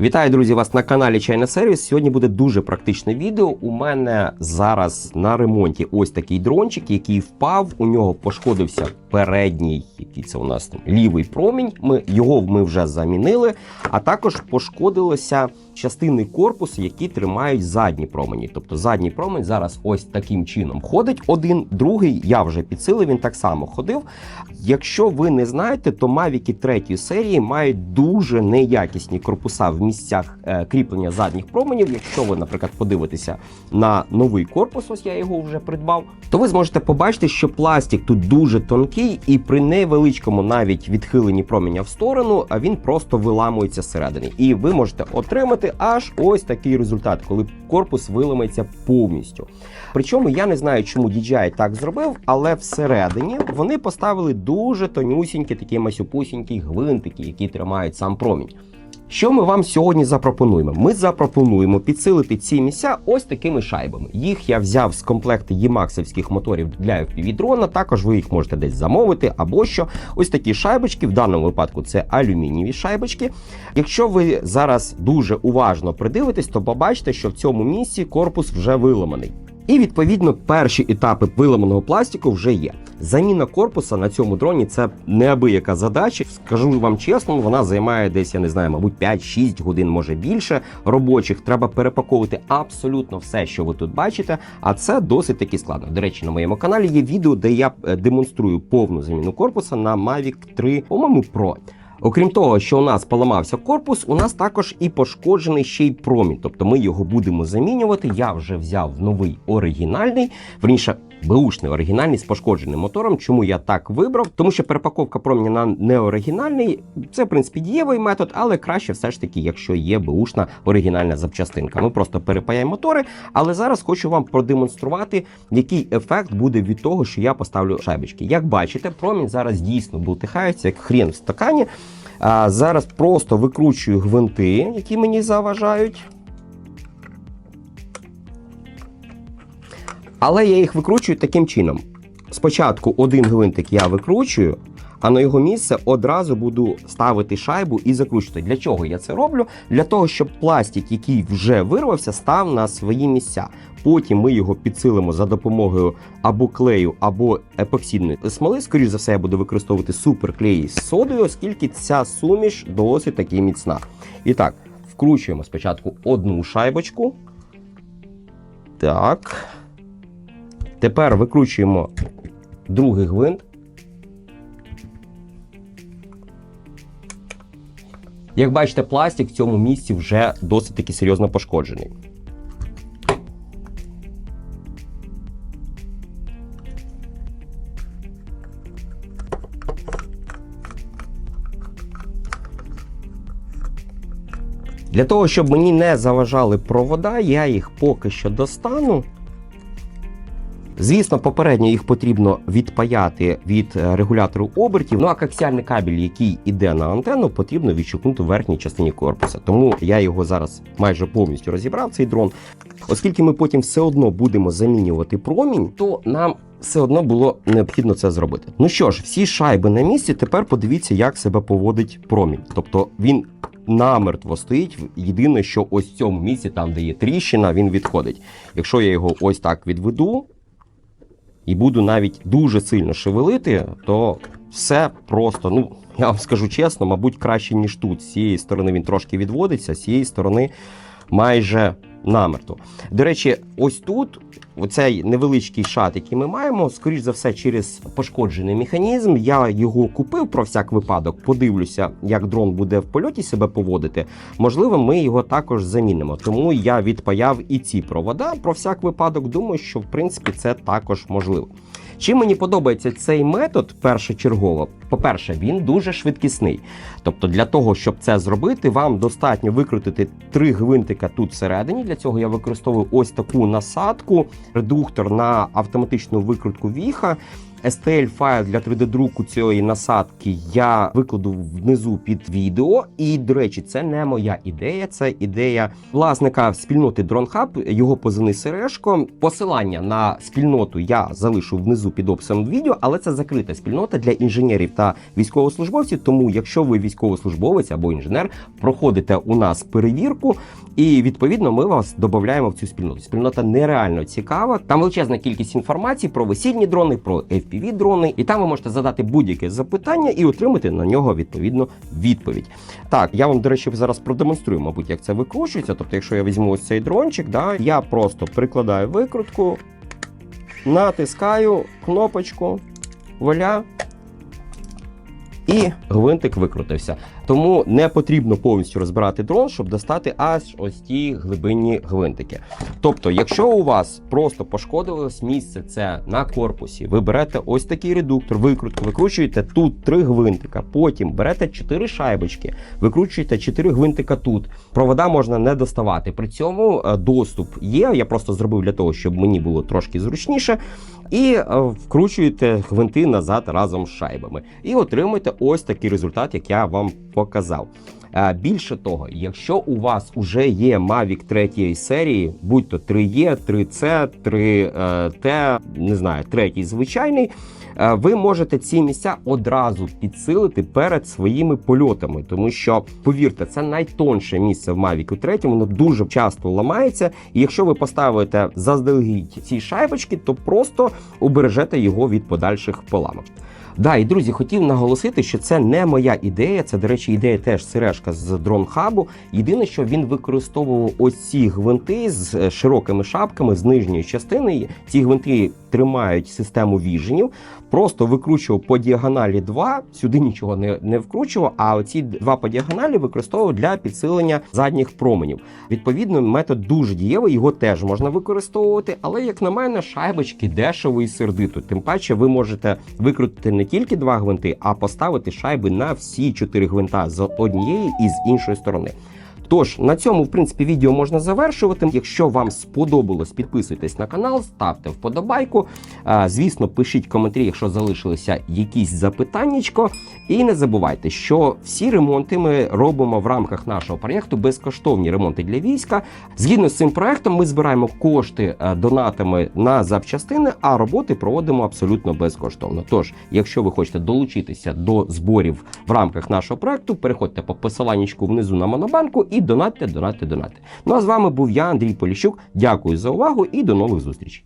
Вітаю, друзі, вас на каналі Чайна Сервіс. Сьогодні буде дуже практичне відео. У мене зараз на ремонті ось такий дрончик, який впав. У нього пошкодився передній, який це у нас там лівий промінь. Ми його ми вже замінили. А також пошкодилося частини корпусу, які тримають задні промені. Тобто задній промень зараз ось таким чином ходить. Один, другий я вже підсилив. Він так само ходив. Якщо ви не знаєте, то Mavic 3 серії мають дуже неякісні корпуса в місцях е, кріплення задніх променів. Якщо ви, наприклад, подивитеся на новий корпус, ось я його вже придбав, то ви зможете побачити, що пластик тут дуже тонкий, і при невеличкому навіть відхиленні променя в сторону, він просто виламується зсередини. І ви можете отримати аж ось такий результат, коли корпус виламається повністю. Причому я не знаю, чому DJI так зробив, але всередині вони поставили дуже тонюсінькі, такі масюпусінькі гвинтики, які тримають сам промінь. Що ми вам сьогодні запропонуємо? Ми запропонуємо підсилити ці місця ось такими шайбами. Їх я взяв з комплекту ємаксівських моторів для FPV-дрона. Також ви їх можете десь замовити або що. Ось такі шайбочки. В даному випадку це алюмінієві шайбочки. Якщо ви зараз дуже уважно придивитесь, то побачите, що в цьому місці корпус вже виламаний. І відповідно перші етапи виламаного пластику вже є. Заміна корпуса на цьому дроні це неабияка задача. Скажу вам чесно, вона займає десь, я не знаю, мабуть, 5-6 годин, може більше робочих. Треба перепаковувати абсолютно все, що ви тут бачите. А це досить таки складно. До речі, на моєму каналі є відео, де я е, демонструю повну заміну корпуса на Mavic 3, по-моєму, Pro. Окрім того, що у нас поламався корпус, у нас також і пошкоджений ще й промінь. Тобто ми його будемо замінювати. Я вже взяв новий оригінальний, верніше, беушний оригінальний з пошкодженим мотором. Чому я так вибрав? Тому що перепаковка проміння на неоригінальний це в принципі дієвий метод, але краще все ж таки, якщо є беушна оригінальна запчастинка. Ми просто перепаяємо мотори. Але зараз хочу вам продемонструвати, який ефект буде від того, що я поставлю шайбочки. Як бачите, промінь зараз дійсно бултихається, як хрен в стакані. А зараз просто викручую гвинти, які мені заважають. Але я їх викручую таким чином. Спочатку один гвинтик я викручую, а на його місце одразу буду ставити шайбу і закручувати. Для чого я це роблю? Для того, щоб пластик, який вже вирвався, став на свої місця. Потім ми його підсилимо за допомогою або клею, або епоксидної смоли. Скоріше за все, я буду використовувати суперклей з содою, оскільки ця суміш досить таки міцна. І так, вкручуємо спочатку одну шайбочку. Так. Тепер викручуємо другий гвинт. Як бачите, пластик в цьому місці вже досить таки серйозно пошкоджений. Для того, щоб мені не заважали провода, я їх поки що достану. Звісно, попередньо їх потрібно відпаяти від е, регулятору обертів. Ну а коаксіальний кабель, який іде на антенну, потрібно відщукнути в верхній частині корпуса. Тому я його зараз майже повністю розібрав, цей дрон. Оскільки ми потім все одно будемо замінювати промінь, то нам все одно було необхідно це зробити. Ну що ж, всі шайби на місці. Тепер подивіться, як себе поводить промінь. Тобто він намертво стоїть. Єдине, що ось в цьому місці, там де є тріщина, він відходить. Якщо я його ось так відведу і буду навіть дуже сильно шевелити, то все просто, ну я вам скажу чесно, мабуть, краще ніж тут. З цієї сторони він трошки відводиться, з цієї сторони майже намертво. До речі, ось тут. Оцей невеличкий шат, який ми маємо, скоріш за все, через пошкоджений механізм. Я його купив про всяк випадок. Подивлюся, як дрон буде в польоті себе поводити. Можливо, ми його також замінимо. Тому я відпаяв і ці провода. Про всяк випадок, думаю, що в принципі це також можливо. Чим мені подобається цей метод першочергово? По-перше, він дуже швидкісний. Тобто, для того, щоб це зробити, вам достатньо викрутити три гвинтика тут всередині. Для цього я використовую ось таку насадку, редуктор на автоматичну викрутку віха. STL файл для 3D-друку цієї насадки я викладу внизу під відео. І, до речі, це не моя ідея, це ідея власника спільноти DroneHub, його позивний Сережко. Посилання на спільноту я залишу внизу під описом відео, але це закрита спільнота для інженерів та військовослужбовців. Тому, якщо ви військовослужбовець або інженер, проходите у нас перевірку, і відповідно ми вас додаємо в цю спільноту. Спільнота нереально цікава. Там величезна кількість інформації про весільні дрони, про fpv дрони, і там ви можете задати будь-яке запитання і отримати на нього відповідно відповідь. Так, я вам, до речі, зараз продемонструю, мабуть, як це викручується. Тобто, якщо я візьму ось цей дрончик, да, я просто прикладаю викрутку, натискаю кнопочку, вуаля, і гвинтик викрутився. Тому не потрібно повністю розбирати дрон, щоб достати аж ось ті глибинні гвинтики. Тобто, якщо у вас просто пошкодилось місце це на корпусі, ви берете ось такий редуктор, викрутку, викручуєте тут три гвинтика, потім берете чотири шайбочки, викручуєте чотири гвинтика тут. Провода можна не доставати. При цьому е, доступ є. Я просто зробив для того, щоб мені було трошки зручніше. І е, вкручуєте гвинти назад разом з шайбами. І отримуєте ось такий результат, як я вам показав. Е, Більше того, якщо у вас вже є Mavic 3 серії, будь то 3E, 3C, 3T, не знаю, третій звичайний, ви можете ці місця одразу підсилити перед своїми польотами, тому що, повірте, це найтонше місце в Mavic 3, воно дуже часто ламається. І якщо ви поставите заздалегідь ці шайбочки, то просто убережете його від подальших поламок. Да, і друзі, хотів наголосити, що це не моя ідея. Це, до речі, ідея теж Сережка з дронхабу. Єдине, що він використовував ось ці гвинти з е, широкими шапками з нижньої частини. Ці гвинти тримають систему віженів. Просто викручував по діагоналі два, сюди нічого не, не вкручував. А оці два по діагоналі використовував для підсилення задніх променів. Відповідно, метод дуже дієвий, його теж можна використовувати. Але, як на мене, шайбочки дешево і сердито. Тим паче, ви можете викрутити не тільки два гвинти, а поставити шайби на всі чотири гвинта з однієї і з іншої сторони. Тож на цьому, в принципі, відео можна завершувати. Якщо вам сподобалось, підписуйтесь на канал, ставте вподобайку. Звісно, пишіть коментарі, якщо залишилися якісь запитаннячко. І не забувайте, що всі ремонти ми робимо в рамках нашого проєкту безкоштовні ремонти для війська. Згідно з цим проєктом, ми збираємо кошти е, донатами на запчастини, а роботи проводимо абсолютно безкоштовно. Тож, якщо ви хочете долучитися до зборів в рамках нашого проєкту, переходьте по посиланнячку внизу на Монобанку і донатьте, донатьте, донатьте. Ну а з вами був я, Андрій Поліщук. Дякую за увагу і до нових зустрічей.